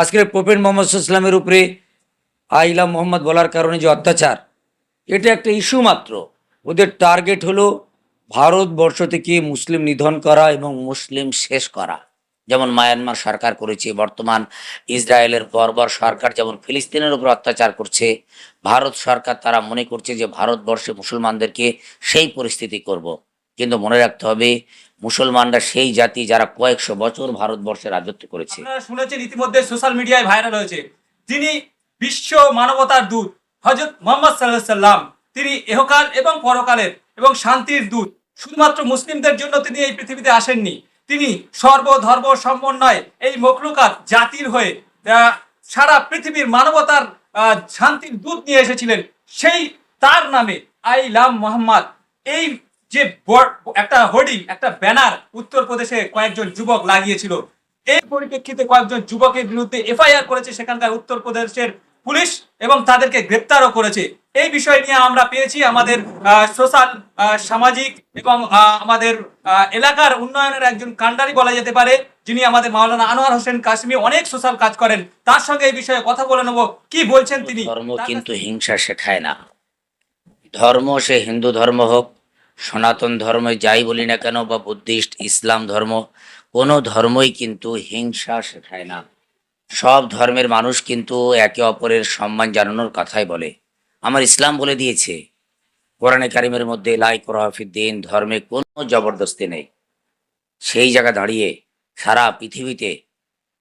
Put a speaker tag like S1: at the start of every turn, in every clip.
S1: আজকের প্রফেট মোহাম্মদ ইসলামের উপরে আইলা মোহাম্মদ বলার কারণে যে অত্যাচার, এটা একটা ইস্যু মাত্র ওদের টার্গেট হলো ভারতবর্ষ থেকে মুসলিম নিধন করা এবং মুসলিম শেষ করা যেমন মায়ানমার সরকার করেছে, বর্তমান ইসরায়েলের বর্বর সরকার যেমন ফিলিস্তিনের উপর অত্যাচার করছে, ভারত সরকার তারা মনে করছে যে ভারতবর্ষে মুসলমানদেরকে সেই পরিস্থিতি করব। কিন্তু মনে রাখতে হবে, মুসলমানরা সেই জাতি যারা কয়েকশো বছর ভারতবর্ষে রাজত্ব করেছে।
S2: শুনেছেন ইতিমধ্যে সোশ্যাল মিডিয়ায় ভাইরাল হয়েছে তিনি বিশ্ব মানবতার দূত হজরত মোহাম্মদ সাল্লাম। তিনি এহকাল এবং পরকালের এবং শান্তির দূত। শুধুমাত্র মুসলিমদের জন্য তিনি এই পৃথিবীতে আসেননি, তিনি সর্বধর্ম সমন্বয়, এই মকলুকাত জাতির হয়ে সারা পৃথিবীর মানবতার শান্তির দূত নিয়ে এসেছিলেন। সেই তার নামে আই লাভ মোহাম্মদ, এই যে একটা হোর্ডিং একটা ব্যানার উত্তরপ্রদেশে কয়েকজন যুবক লাগিয়েছিল। এই পরিপ্রেক্ষিতে কয়েকজন যুবকের বিরুদ্ধে এফআইআর করেছে সেখানকার উত্তরপ্রদেশের পুলিশ এবং তাদেরকে গ্রেপ্তারও করেছে। এই বিষয় নিয়ে আমরা পেয়েছি আমাদের সোশ্যাল সামাজিক এবং আমাদের এলাকার উন্নয়নের একজন কান্ডারি বলা যেতে পারে যিনি আমাদের মাওলানা আনোয়ার হোসেন কাশ্মী অনেক সোশ্যাল কাজ করেন। তার সঙ্গে এই বিষয়ে কথা বলে নেব। কি বলছেন তিনি?
S1: ধর্ম কিন্তু হিংসা শেখায় না। ধর্ম সে হিন্দু ধর্ম হোক সনাতন ধর্ম যাই বলি না কেন বা বুদ্ধিস্ট, ইসলাম ধর্ম, কোনো ধর্মই কিন্তু হিংসা শেখায় না। সব ধর্মের মানুষ কিন্তু একে অপরের সম্মান জানানোর কথাই বলে। আমার ইসলাম বলে দিয়েছে, কোরআনে কারিমের মধ্যে লাই দিন ধর্মে কোনো জবরদস্তি নেই। সেই জায়গা দাঁড়িয়ে সারা পৃথিবীতে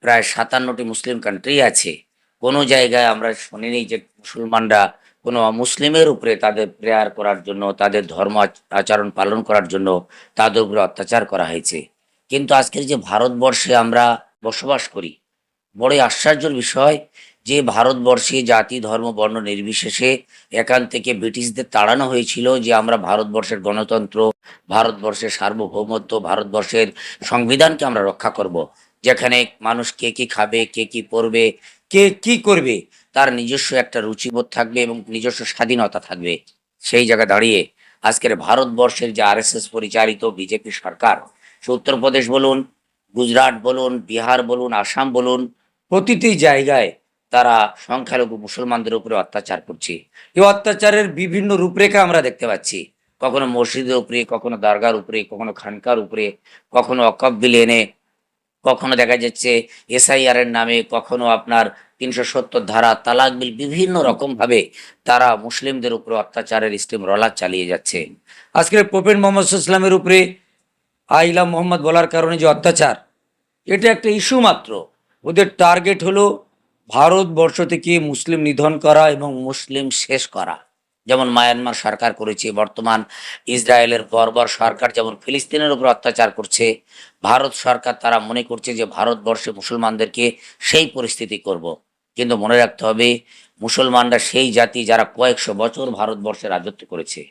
S1: প্রায় সাতান্নটি মুসলিম কান্ট্রি আছে। কোনো জায়গায় আমরা শুনিনি যে মুসলমানরা কোনো মুসলিমের উপরে তাদের প্রেয়ার করার জন্য, তাদের ধর্ম আচ- আচরণ পালন করার জন্য তাদের উপরে অত্যাচার করা হয়েছে। কিন্তু আজকের যে ভারতবর্ষে আমরা বসবাস করি, বড়ই আশ্চর্যের বিষয় যে ভারতবর্ষে জাতি, ধর্ম, বর্ণ নির্বিশেষে এখান থেকে ব্রিটিশদের তাড়ানো হয়েছিল যে আমরা ভারতবর্ষের গণতন্ত্র, ভারতবর্ষের সার্বভৌমত্ব, ভারতবর্ষের সংবিধানকে আমরা রক্ষা করব। যেখানে মানুষ কে কি খাবে, কে কি পরবে, কে কি করবে, তার নিজস্ব একটা রুচিবোধ থাকবে এবং নিজস্ব স্বাধীনতা থাকবে। সেই জায়গা দাঁড়িয়ে আজকের ভারতবর্ষের যে আরএসএস পরিচালিত বিজেপি সরকার, সে উত্তরপ্রদেশ বলুন, গুজরাট বলুন, বিহার বলুন, আসাম বলুন, প্রতিটি জায়গায় তারা সংখ্যালঘু মুসলমানদের উপরে অত্যাচার করছে। এই অত্যাচারের বিভিন্ন রূপরেখা আমরা দেখতে পাচ্ছি। কখনো মসজিদের উপরে, কখনো দরগার উপরে, কখনো খানকার উপরে, কখনো অকব বিল এনে কখনো দেখা যাচ্ছে এসআইআর এর নামে কখনো আপনার তিনশো সত্তর ধারা তালাক বিল বিভিন্ন রকম ভাবে তারা মুসলিমদের উপরে অত্যাচারের স্টিম রলার চালিয়ে যাচ্ছে। আজকের প্রফেট মোহাম্মদ ইসলামের উপরে আইলা মোহাম্মদ বলার কারণে যে অত্যাচার, এটা একটা ইস্যু মাত্র। ওদের টার্গেট হলো ভারতবর্ষ থেকে মুসলিম নিধন করা এবং মুসলিম শেষ করা। যেমন মায়ানমার সরকার করেছে, বর্তমান ইসরায়েলের বর্বর সরকার যেমন ফিলিস্তিনের উপর অত্যাচার করছে, ভারত সরকার তারা মনে করছে যে ভারতবর্ষে মুসলমানদেরকে সেই পরিস্থিতি করব। কিন্তু মনে রাখতে হবে, মুসলমানরা সেই জাতি যারা কয়েকশো বছর ভারতবর্ষে রাজত্ব করেছে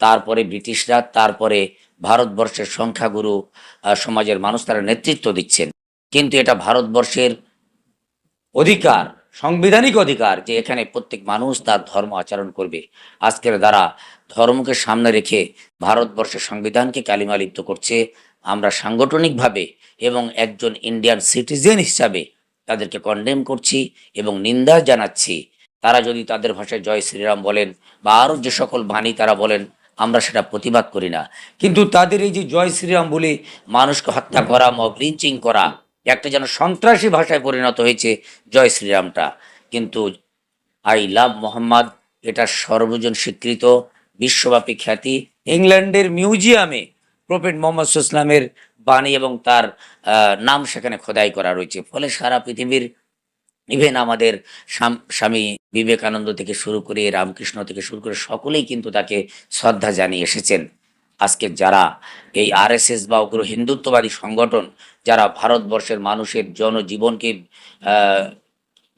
S1: তারপরে ব্রিটিশরা, তারপরে ভারতবর্ষের সংখ্যাগুরু সমাজের মানুষ তারা নেতৃত্ব দিচ্ছেন কিন্তু এটা ভারতবর্ষের অধিকার সাংবিধানিক অধিকার যে এখানে প্রত্যেক মানুষ তার ধর্ম আচরণ করবে। আজকের দ্বারা ধর্মকে সামনে রেখে ভারতবর্ষের সংবিধানকে কালিমালিপ্ত করছে আমরা সাংগঠনিকভাবে এবং একজন ইন্ডিয়ান সিটিজেন হিসাবে তাদেরকে কন্ডেম করছি এবং নিন্দা জানাচ্ছি। তারা যদি তাদের ভাষায় জয় শ্রীরাম বলেন বা আরও যে সকল বাণী তারা বলেন, আমরা সেটা প্রতিবাদ করি না। কিন্তু তাদের এই যে জয় শ্রীরাম বলে মানুষকে হত্যা করা মব লিঞ্চিং করা একটা যেন সন্ত্রাসী ভাষায় পরিণত হয়েছে জয় শ্রীরামটা। কিন্তু আই লাভ মোহাম্মদ, এটা সর্বজন স্বীকৃত, বিশ্বব্যাপী খ্যাতি। ইংল্যান্ডের মিউজিয়ামে প্রফেট মোহাম্মদ ইসলামের বাণী এবং তার নাম সেখানে খোদাই করা রয়েছে। ফলে সারা পৃথিবীর, ইভেন আমাদের স্বামী বিবেকানন্দ থেকে শুরু করে রামকৃষ্ণ থেকে শুরু করে সকলেই কিন্তু তাকে শ্রদ্ধা জানিয়ে এসেছেন। আজকে যারা এই আরএসএস বা উগ্র হিন্দুত্ববাদী সংগঠন, যারা ভারতবর্ষের মানুষের জনজীবনকে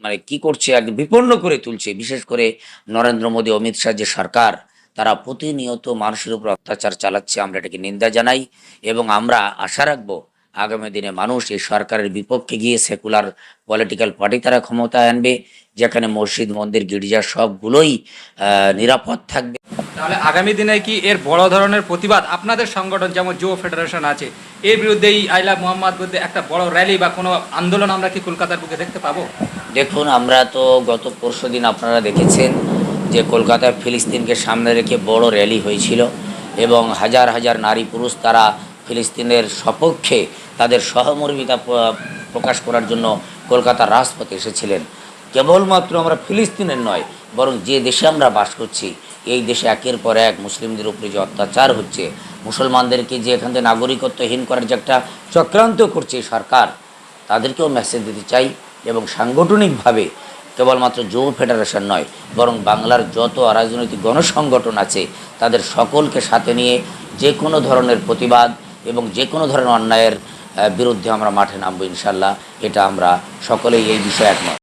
S1: মানে কি করছে একদম বিপন্ন করে তুলছে, বিশেষ করে নরেন্দ্র মোদী, অমিত শাহ যে সরকার, তারা প্রতিনিয়ত মানুষের উপর অত্যাচার চালাচ্ছে, আমরা এটাকে নিন্দা জানাই এবং আমরা আশা রাখব আগামী দিনে মানুষ এই সরকারের বিপক্ষে গিয়ে সেকুলার পলিটিক্যাল পার্টি তারা ক্ষমতায় আনবে, যেখানে মসজিদ, মন্দির, গির্জা সবগুলোই নিরাপদ থাকবে।
S3: তাহলে আগামী দিনে কি এর বড় ধরনের প্রতিবাদ আপনাদের সংগঠন যেমন যুব ফেডারেশন আছে? এর বিরুদ্ধে এই আইলা মোহাম্মদ বিরুদ্ধে একটা বড় র্যালি বা কোনো আন্দোলন আমরা কি কলকাতার বুকে দেখতে পাবো?
S1: দেখুন, আমরা তো গত পরশু দিন আপনারা দেখেছেন যে কলকাতায় ফিলিস্তিনকে সামনে রেখে বড় র্যালি হয়েছিল এবং হাজার হাজার নারী পুরুষ তারা ফিলিস্তিনের সপক্ষে তাদের সহমর্মিতা প্রকাশ করার জন্য কলকাতার রাজপথে এসেছিলেন। কেবলমাত্র আমরা ফিলিস্তিনের নয়, বরং যে দেশে আমরা বাস করছি এই দেশে একের পর এক মুসলিমদের উপরে যে অত্যাচার হচ্ছে, মুসলমানদেরকে যে এখান থেকে নাগরিকত্বহীন করার যে একটা চক্রান্ত করছে সরকার, তাদেরকেও মেসেজ দিতে চাই এবং সাংগঠনিকভাবে কেবলমাত্র যুব ফেডারেশন নয়, বরং বাংলার যত রাজনৈতিক গণসংগঠন আছে, তাদের সকলকে সাথে নিয়ে যে কোনো ধরনের প্রতিবাদ এবং যে কোনো ধরনের অন্যায়ের বিরুদ্ধে আমরা মাঠে নামবো ইনশাল্লাহ এটা আমরা সকলেই এই বিষয়ে একমত।